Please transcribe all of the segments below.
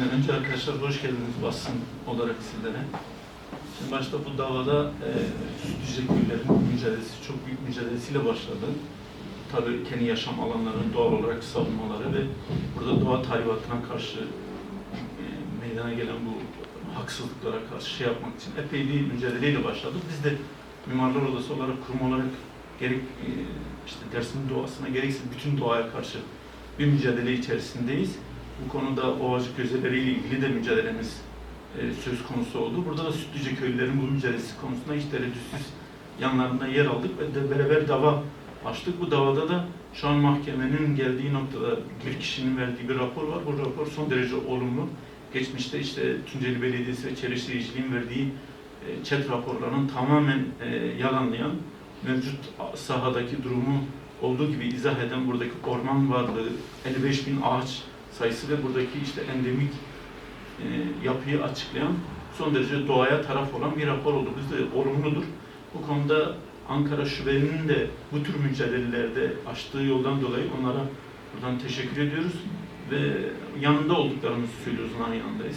Şimdi önce arkadaşlar hoş geldiniz basın olarak sizlere. Şimdi başta bu davada e, Sütlüce köylerin mücadelesi çok büyük mücadelesiyle başladı. Tabii kendi yaşam alanlarını doğal olarak savunmaları ve burada doğa tahribatına karşı e, meydana gelen bu haksızlıklara karşı şey yapmak için epey bir mücadeleyle başladık. Biz de Mimarlar Odası olarak kurum olarak gerek e, işte Dersim'in doğasına gerekse bütün doğaya karşı bir mücadele içerisindeyiz. Bu konuda ovacık gözeleriyle ilgili de mücadelemiz e, söz konusu oldu. Burada da Sütlüce köylülerin bu mücadelesi konusunda hiç tereddütsüz yanlarında yer aldık ve de beraber dava açtık. Bu davada da şu an mahkemenin geldiği noktada bir kişinin verdiği bir rapor var. Bu rapor son derece olumlu. Geçmişte işte Tunceli Belediyesi ve Çevre Şehirciliğin verdiği e, chat raporlarının tamamen e, yalanlayan, mevcut sahadaki durumu olduğu gibi izah eden buradaki orman varlığı, 55 bin ağaç sayısı ve buradaki işte endemik e, yapıyı açıklayan son derece doğaya taraf olan bir rapor oldu. Biz de olumludur. Bu konuda Ankara Şube'nin de bu tür mücadelelerde açtığı yoldan dolayı onlara buradan teşekkür ediyoruz ve yanında olduklarımızı söylüyoruz, onların yanındayız.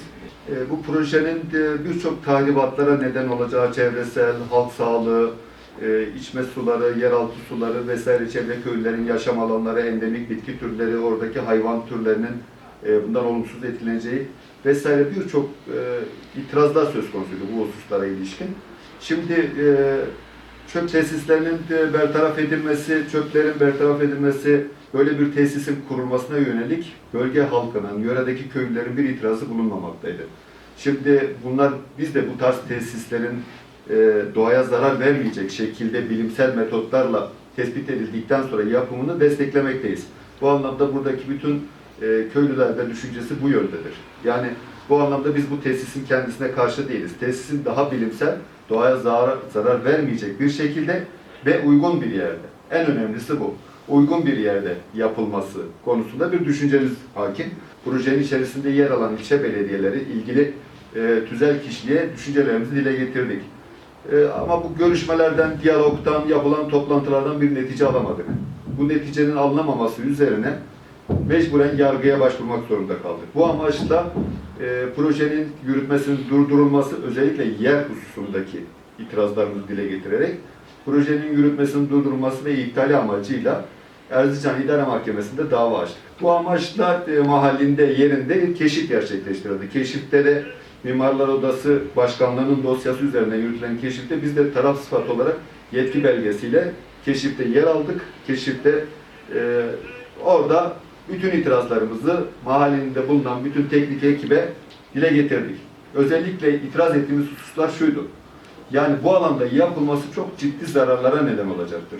E, bu projenin de birçok tahribatlara neden olacağı çevresel, halk sağlığı, e, içme suları, yeraltı suları vesaire çevre köylülerin yaşam alanları, endemik bitki türleri, oradaki hayvan türlerinin e, bundan olumsuz etkileneceği vesaire birçok e, itirazlar söz konusuydu bu hususlara ilişkin. Şimdi e, çöp tesislerinin bertaraf edilmesi, çöplerin bertaraf edilmesi, böyle bir tesisin kurulmasına yönelik bölge halkının, yöredeki köylülerin bir itirazı bulunmamaktaydı. Şimdi bunlar, biz de bu tarz tesislerin doğaya zarar vermeyecek şekilde bilimsel metotlarla tespit edildikten sonra yapımını desteklemekteyiz. Bu anlamda buradaki bütün e, köylüler düşüncesi bu yöndedir. Yani bu anlamda biz bu tesisin kendisine karşı değiliz. Tesisin daha bilimsel, doğaya zarar, zarar vermeyecek bir şekilde ve uygun bir yerde. En önemlisi bu. Uygun bir yerde yapılması konusunda bir düşünceniz hakim. Projenin içerisinde yer alan ilçe belediyeleri ilgili e, tüzel kişiliğe düşüncelerimizi dile getirdik. E, ama bu görüşmelerden, diyalogtan, yapılan toplantılardan bir netice alamadık. Bu neticenin alınamaması üzerine mecburen yargıya başvurmak zorunda kaldık. Bu amaçla e, projenin yürütmesinin durdurulması özellikle yer hususundaki itirazlarımızı dile getirerek projenin yürütmesinin durdurulması ve iptali amacıyla Erzincan İdare Mahkemesi'nde dava açtık. Bu amaçla e, mahallinde, yerinde keşif gerçekleştirildi. Keşifte de Mimarlar Odası Başkanlığı'nın dosyası üzerine yürütülen keşifte biz de taraf sıfat olarak yetki belgesiyle keşifte yer aldık. Keşifte e, orada bütün itirazlarımızı mahallinde bulunan bütün teknik ekibe dile getirdik. Özellikle itiraz ettiğimiz hususlar şuydu. Yani bu alanda yapılması çok ciddi zararlara neden olacaktır.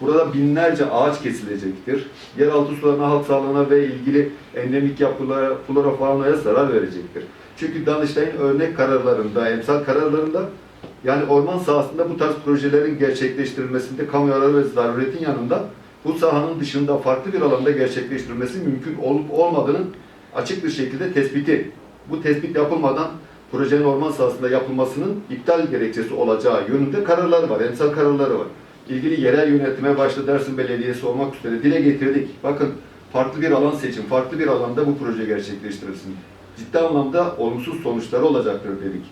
Burada binlerce ağaç kesilecektir. Yeraltı sularına, halk sağlığına ve ilgili endemik yapılara, flora faunaya zarar verecektir. Çünkü Danıştay'ın örnek kararlarında, emsal kararlarında yani orman sahasında bu tarz projelerin gerçekleştirilmesinde kamu yararı ve zaruretin yanında bu sahanın dışında farklı bir alanda gerçekleştirilmesi mümkün olup olmadığının açık bir şekilde tespiti. Bu tespit yapılmadan projenin orman sahasında yapılmasının iptal gerekçesi olacağı yönünde kararlar var, emsal kararları var. İlgili yerel yönetime başta Dersim Belediyesi olmak üzere dile getirdik. Bakın farklı bir alan seçin, farklı bir alanda bu proje gerçekleştirilsin. Ciddi anlamda olumsuz sonuçları olacaktır dedik.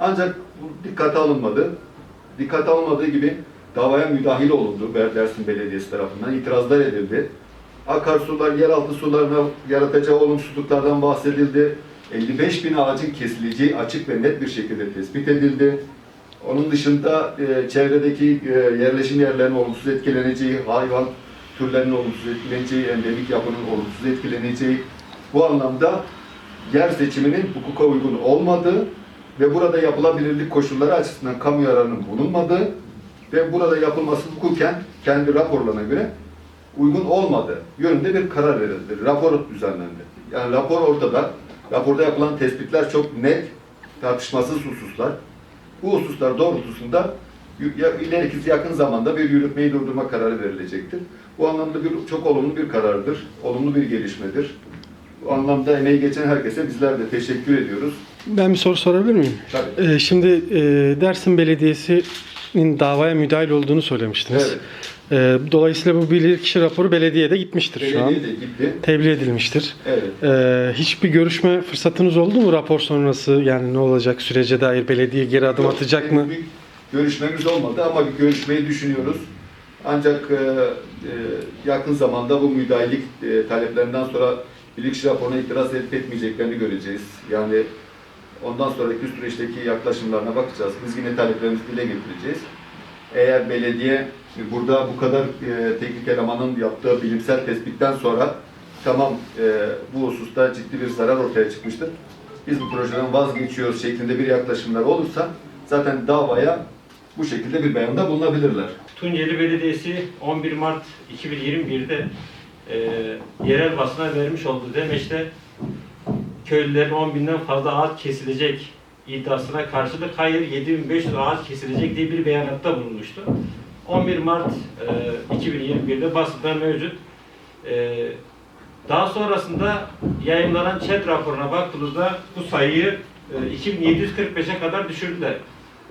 Ancak bu dikkate alınmadı. Dikkate alınmadığı gibi davaya müdahil olundu Dersim Belediyesi tarafından. itirazlar edildi. Akarsular, yeraltı sularına yaratacağı olumsuzluklardan bahsedildi. 55 bin ağacın kesileceği açık ve net bir şekilde tespit edildi. Onun dışında e, çevredeki e, yerleşim yerlerinin olumsuz etkileneceği, hayvan türlerinin olumsuz etkileneceği, endemik yapının olumsuz etkileneceği, bu anlamda yer seçiminin hukuka uygun olmadığı ve burada yapılabilirlik koşulları açısından kamu yararının bulunmadığı ve burada yapılması hukuken kendi raporlarına göre uygun olmadığı yönünde bir karar verildi. Rapor düzenlendi. Yani rapor ortada. Raporda yapılan tespitler çok net, tartışmasız hususlar. Bu hususlar doğrultusunda ileriki yakın zamanda bir yürütmeyi durdurma kararı verilecektir. Bu anlamda bir çok olumlu bir karardır, olumlu bir gelişmedir. Bu anlamda emeği geçen herkese bizler de teşekkür ediyoruz. Ben bir soru sorabilir miyim? Tabii. Ee, şimdi e, Dersim Belediyesi'nin davaya müdahil olduğunu söylemiştiniz. Evet. Ee, dolayısıyla bu bilirkişi raporu belediyede gitmiştir şu an. Belediye de gitti. Tebliğ edilmiştir. Evet. Ee, hiçbir görüşme fırsatınız oldu mu rapor sonrası? Yani ne olacak sürece dair belediye geri adım Yok, atacak mı? henüz Bir görüşmemiz olmadı ama bir görüşmeyi düşünüyoruz. Ancak e, e, yakın zamanda bu müdahillik e, taleplerinden sonra bilirkişi raporuna itiraz edip etmeyeceklerini göreceğiz. Yani ondan sonraki süreçteki yaklaşımlarına bakacağız. Biz yine taleplerimizi dile getireceğiz. Eğer belediye burada bu kadar e, teknik elemanın yaptığı bilimsel tespitten sonra tamam e, bu hususta ciddi bir zarar ortaya çıkmıştır. Biz bu projeden vazgeçiyoruz şeklinde bir yaklaşımlar olursa zaten davaya bu şekilde bir beyanda bulunabilirler. Tunceli Belediyesi 11 Mart 2021'de e, yerel basına vermiş olduğu demeçte köylülerin 10 binden fazla ağaç kesilecek iddiasına karşılık hayır 7500 ağaç kesilecek diye bir beyanatta bulunmuştu. 11 Mart e, 2021'de basında mevcut. E, daha sonrasında yayınlanan ÇED raporuna baktığımızda bu sayıyı e, 2745'e kadar düşürdüler.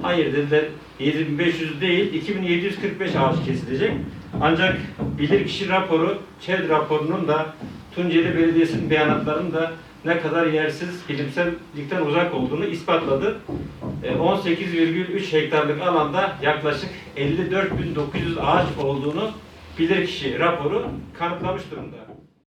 Hayır dediler 7500 değil 2745 ağaç kesilecek. Ancak bilirkişi raporu, ÇED raporunun da Tunceli Belediyesi'nin beyanatlarının da ne kadar yersiz, bilimsellikten uzak olduğunu ispatladı. E, 18,3 hektarlık alanda yaklaşık 54.900 ağaç olduğunu bilirkişi raporu kanıtlamış durumda.